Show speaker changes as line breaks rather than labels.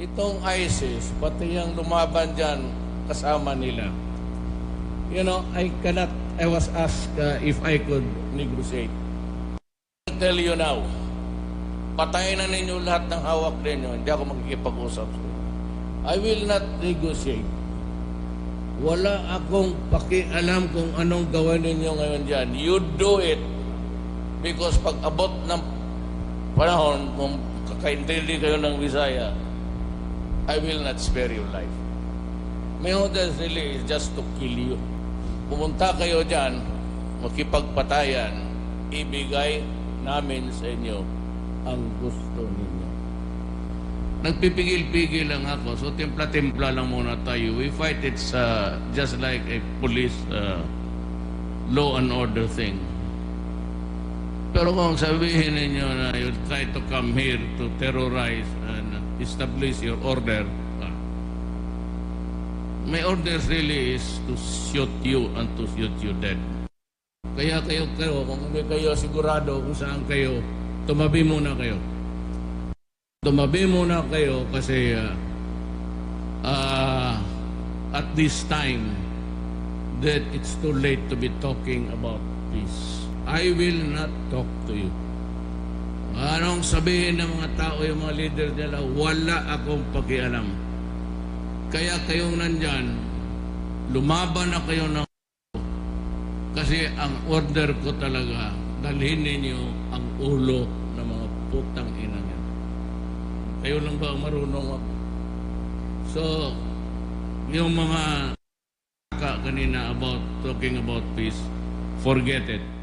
itong ISIS, pati yung lumaban dyan, kasama nila. You know, I cannot, I was asked uh, if I could negotiate. I'll tell you now, patayin na ninyo lahat ng hawak ninyo, hindi ako makikipag-usap sa. I will not negotiate. Wala akong pakialam kung anong gawin ninyo ngayon dyan. You do it. Because pag abot ng panahon, kung kakaintindi kayo ng Visaya, I will not spare your life. My orders really is just to kill you. Pumunta kayo dyan, makipagpatayan, ibigay namin sa inyo ang gusto ninyo. Nagpipigil-pigil lang ako, so timpla-timpla lang muna tayo. We fight it uh, just like a police uh, law and order thing. Pero kung sabihin ninyo na you try to come here to terrorize and establish your order, my orders really is to shoot you and to shoot you dead. Kaya kayo, kayo, kung hindi kayo sigurado kung saan kayo, tumabi muna kayo. Tumabi muna kayo kasi ah, ah, at this time that it's too late to be talking about peace. I will not talk to you. Anong sabihin ng mga tao, yung mga leader nila, wala akong pakialam. Kaya kayong nandyan, lumaban na kayo ng kasi ang order ko talaga, dalhin ninyo ang ulo ng mga putang ina niya. Kayo lang ba ang marunong mag... So, yung mga ka kanina about talking about peace, forget it.